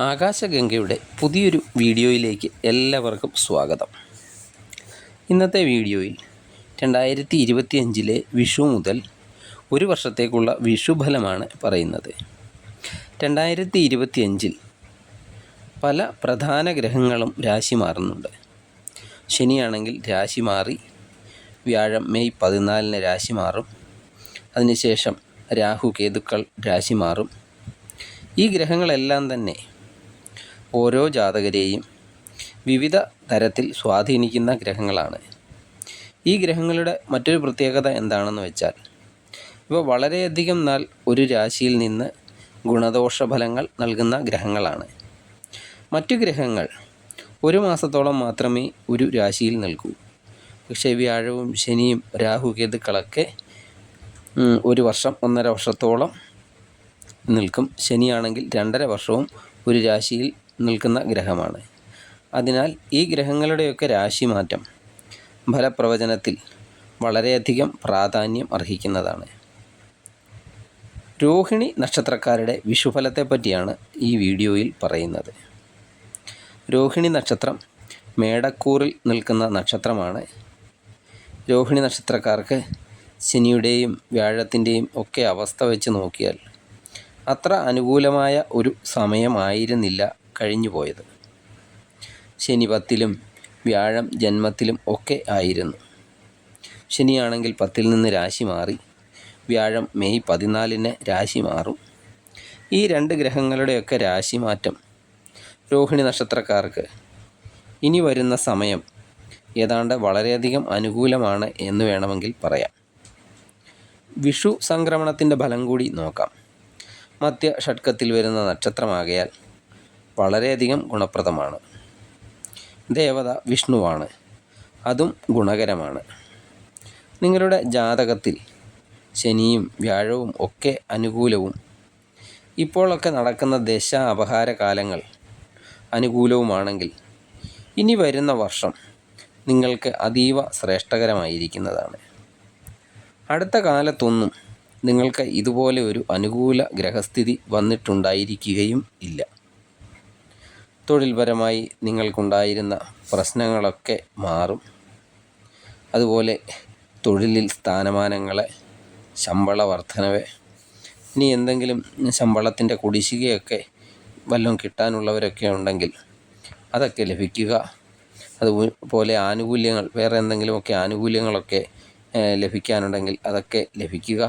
ആകാശഗംഗയുടെ പുതിയൊരു വീഡിയോയിലേക്ക് എല്ലാവർക്കും സ്വാഗതം. ഇന്നത്തെ വീഡിയോയിൽ രണ്ടായിരത്തി ഇരുപത്തി അഞ്ചിലെ വിഷു മുതൽ ഒരു വർഷത്തേക്കുള്ള വിഷുഫലമാണ് പറയുന്നത്. രണ്ടായിരത്തി ഇരുപത്തി അഞ്ചിൽ പല പ്രധാന ഗ്രഹങ്ങളും രാശി മാറുന്നുണ്ട്. ശനിയാണെങ്കിൽ രാശി മാറി വ്യാഴം മെയ് പതിനാലിന് രാശി മാറും. അതിനുശേഷം രാഹു കേതുക്കൾ രാശി മാറും. ഈ ഗ്രഹങ്ങളെല്ലാം തന്നെ ഓരോ ജാതകരെയും വിവിധ തരത്തിൽ സ്വാധീനിക്കുന്ന ഗ്രഹങ്ങളാണ്. ഈ ഗ്രഹങ്ങളുടെ മറ്റൊരു പ്രത്യേകത എന്താണെന്ന് വെച്ചാൽ ഇവ വളരെയധികം നാൾ ഒരു രാശിയിൽ നിന്ന് ഗുണദോഷ ഫലങ്ങൾ നൽകുന്ന ഗ്രഹങ്ങളാണ്. മറ്റു ഗ്രഹങ്ങൾ ഒരു മാസത്തോളം മാത്രമേ ഒരു രാശിയിൽ നിൽക്കൂ. പക്ഷേ വ്യാഴവും ശനിയും രാഹു കേതുക്കളൊക്കെ ഒരു വർഷം ഒന്നര വർഷത്തോളം നിൽക്കും. ശനിയാണെങ്കിൽ രണ്ടര വർഷവും ഒരു രാശിയിൽ നിൽക്കുന്ന ഗ്രഹമാണ്. അതിനാൽ ഈ ഗ്രഹങ്ങളുടെയൊക്കെ രാശി രാശിമാറ്റം ഫലപ്രവചനത്തിൽ വളരെയധികം പ്രാധാന്യം അർഹിക്കുന്നതാണ്. രോഹിണി നക്ഷത്രക്കാരുടെ വിഷുഫലത്തെ പറ്റിയാണ് ഈ വീഡിയോയിൽ പറയുന്നത്. രോഹിണി നക്ഷത്രം മേടക്കൂറിൽ നിൽക്കുന്ന നക്ഷത്രമാണ്. രോഹിണി നക്ഷത്രക്കാർക്ക് ശനിയുടെയും വ്യാഴത്തിന്റെയും ഒക്കെ അവസ്ഥ വെച്ച് നോക്കിയാൽ അത്ര അനുകൂലമായ ഒരു സമയമായിരുന്നില്ല കഴിഞ്ഞു പോയത് ശനി പത്തിലും വ്യാഴം ജന്മത്തിലും ഒക്കെ ആയിരുന്നു. ശനിയാണെങ്കിൽ പത്തിൽ നിന്ന് രാശി മാറി വ്യാഴം മെയ് പതിനാലിന് രാശി മാറും. ഈ രണ്ട് ഗ്രഹങ്ങളുടെയൊക്കെ രാശി മാറ്റം രോഹിണി നക്ഷത്രക്കാർക്ക് ഇനി വരുന്ന സമയം ഏതാണ്ട് വളരെയധികം അനുകൂലമാണ് എന്ന് വേണമെങ്കിൽ പറയാം. വിഷു സംക്രമണത്തിന്റെ ഫലം കൂടി നോക്കാം. മധ്യ ഷഡ്കത്തിൽ വരുന്ന നക്ഷത്രമാകയാൽ വളരെയധികം ഗുണപ്രദമാണ്. ദേവത വിഷ്ണുവാണ്. അതും ഗുണകരമാണ്. നിങ്ങളുടെ ജാതകത്തിൽ ശനിയും വ്യാഴവും ഒക്കെ അനുകൂലവും. ഇപ്പോഴൊക്കെ നടക്കുന്ന ദശ അപഹാര കാലങ്ങൾ അനുകൂലവുമാണെങ്കിൽ ഇനി വരുന്ന വർഷം നിങ്ങൾക്ക് അതീവ ശ്രേഷ്ഠകരമായിരിക്കുന്നതാണ്. അടുത്ത കാലത്തൊന്നും നിങ്ങൾക്ക് ഇതുപോലെ ഒരു അനുകൂല ഗ്രഹസ്ഥിതി വന്നിട്ടുണ്ടായിരിക്കുകയും ഇല്ല. തൊഴിൽപരമായി നിങ്ങൾക്കുണ്ടായിരുന്ന പ്രശ്നങ്ങളൊക്കെ മാറും. അതുപോലെ തൊഴിലിൽ സ്ഥാനമാനങ്ങൾ ശമ്പള വർധനവ് ഇനി എന്തെങ്കിലും ശമ്പളത്തിന്റെ കുടിശ്ശികയൊക്കെ വല്ലതും കിട്ടാനുള്ളവരൊക്കെ ഉണ്ടെങ്കിൽ അതൊക്കെ ലഭിക്കുക. അതുപോലെ ആനുകൂല്യങ്ങൾ വേറെ എന്തെങ്കിലുമൊക്കെ ആനുകൂല്യങ്ങളൊക്കെ ലഭിക്കാനുണ്ടെങ്കിൽ അതൊക്കെ ലഭിക്കുക.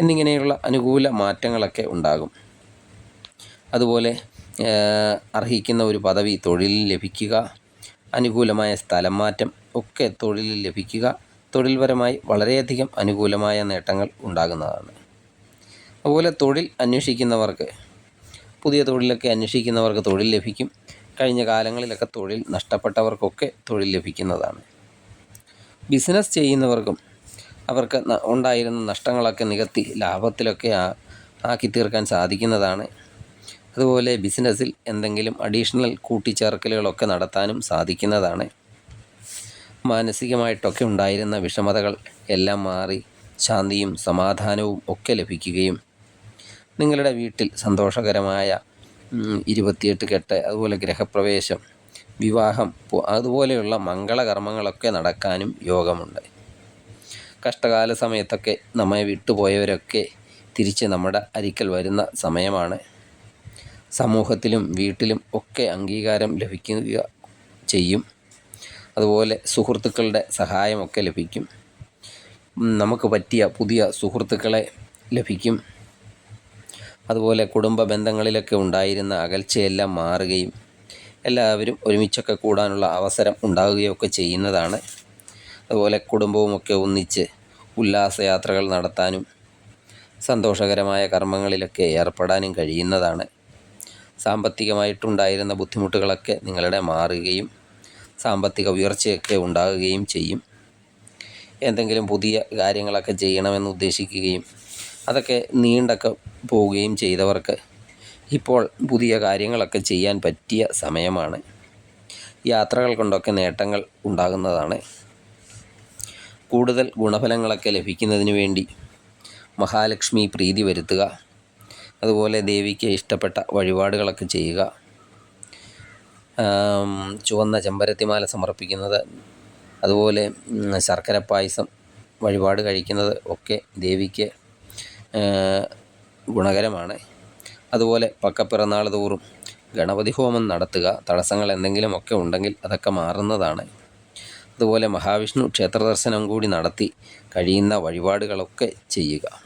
എന്നിങ്ങനെയുള്ള അനുകൂല മാറ്റങ്ങളൊക്കെ ഉണ്ടാകും. അതുപോലെ അർഹിക്കുന്ന ഒരു പദവി തൊഴിലിൽ ലഭിക്കുക അനുകൂലമായ സ്ഥലം മാറ്റം ഒക്കെ തൊഴിലിൽ ലഭിക്കുക തൊഴിൽപരമായി വളരെയധികം അനുകൂലമായ നേട്ടങ്ങൾ ഉണ്ടാകുന്നതാണ്. അതുപോലെ തൊഴിൽ അന്വേഷിക്കുന്നവർക്ക് പുതിയ തൊഴിലൊക്കെ അന്വേഷിക്കുന്നവർക്ക് തൊഴിൽ ലഭിക്കും. കഴിഞ്ഞ കാലങ്ങളിലൊക്കെ തൊഴിൽ നഷ്ടപ്പെട്ടവർക്കൊക്കെ തൊഴിൽ ലഭിക്കുന്നതാണ്. ബിസിനസ് ചെയ്യുന്നവർക്കും അവർക്ക് ഉണ്ടായിരുന്ന നഷ്ടങ്ങളൊക്കെ നികത്തി ലാഭത്തിലൊക്കെ ആക്കി തീർക്കാൻ സാധിക്കുന്നതാണ്. അതുപോലെ ബിസിനസ്സിൽ എന്തെങ്കിലും അഡീഷണൽ കൂട്ടിച്ചേർക്കലുകളൊക്കെ നടത്താനും സാധിക്കുന്നതാണ്. മാനസികമായിട്ടൊക്കെ ഉണ്ടായിരുന്ന വിഷമതകൾ എല്ലാം മാറി ശാന്തിയും സമാധാനവും ഒക്കെ ലഭിക്കുകയും നിങ്ങളുടെ വീട്ടിൽ സന്തോഷകരമായ ഇരുപത്തിയെട്ട് കെട്ട് അതുപോലെ ഗ്രഹപ്രവേശം വിവാഹം അതുപോലെയുള്ള മംഗളകർമ്മങ്ങളൊക്കെ നടക്കാനും യോഗമുണ്ട്. കഷ്ടകാല സമയത്തൊക്കെ നമ്മെ വിട്ടുപോയവരൊക്കെ തിരിച്ച് നമ്മുടെ അരിക്കൽ വരുന്ന സമയമാണ്. സമൂഹത്തിലും വീട്ടിലും ഒക്കെ അംഗീകാരം ലഭിക്കുക ചെയ്യും. അതുപോലെ സുഹൃത്തുക്കളുടെ സഹായമൊക്കെ ലഭിക്കും. നമുക്ക് പറ്റിയ പുതിയ സുഹൃത്തുക്കളെ ലഭിക്കും. അതുപോലെ കുടുംബ ബന്ധങ്ങളിലൊക്കെ ഉണ്ടായിരുന്ന അകൽച്ചയെല്ലാം മാറുകയും എല്ലാവരും ഒരുമിച്ചൊക്കെ കൂടാനുള്ള അവസരം ഉണ്ടാവുകയൊക്കെ ചെയ്യുന്നതാണ്. അതുപോലെ കുടുംബവുമൊക്കെ ഒന്നിച്ച് ഉല്ലാസയാത്രകൾ നടത്താനും സന്തോഷകരമായ കർമ്മങ്ങളിലൊക്കെ ഏർപ്പെടാനും കഴിയുന്നതാണ്. സാമ്പത്തികമായിട്ടുണ്ടായിരുന്ന ബുദ്ധിമുട്ടുകളൊക്കെ നിങ്ങളുടെ മാറുകയും സാമ്പത്തിക ഉയർച്ചയൊക്കെ ഉണ്ടാകുകയും ചെയ്യും. എന്തെങ്കിലും പുതിയ കാര്യങ്ങളൊക്കെ ചെയ്യണമെന്ന് ഉദ്ദേശിക്കുകയും അതൊക്കെ നീണ്ടൊക്കെ പോവുകയും ചെയ്തവർക്ക് ഇപ്പോൾ പുതിയ കാര്യങ്ങളൊക്കെ ചെയ്യാൻ പറ്റിയ സമയമാണ്. യാത്രകൾ കൊണ്ടൊക്കെ നേട്ടങ്ങൾ ഉണ്ടാകുന്നതാണ്. കൂടുതൽ ഗുണഫലങ്ങളൊക്കെ ലഭിക്കുന്നതിന് വേണ്ടി മഹാലക്ഷ്മി പ്രീതി വരുത്തുക. അതുപോലെ ദേവിക്ക് ഇഷ്ടപ്പെട്ട വഴിപാടുകളൊക്കെ ചെയ്യുക. ചുവന്ന ചെമ്പരത്തിമാല സമർപ്പിക്കുന്നത് അതുപോലെ ശർക്കര പായസം വഴിപാട് കഴിക്കുന്നത് ഒക്കെ ദേവിക്ക് ഗുണകരമാണ്. അതുപോലെ പക്കപ്പിറന്നാൾ തോറും ഗണപതി ഹോമം നടത്തുക തടസ്സങ്ങൾ എന്തെങ്കിലുമൊക്കെ ഉണ്ടെങ്കിൽ അതൊക്കെ മാറുന്നതാണ്. അതുപോലെ മഹാവിഷ്ണു ക്ഷേത്ര ദർശനം കൂടി നടത്തി കഴിയുന്ന വഴിപാടുകളൊക്കെ ചെയ്യുക.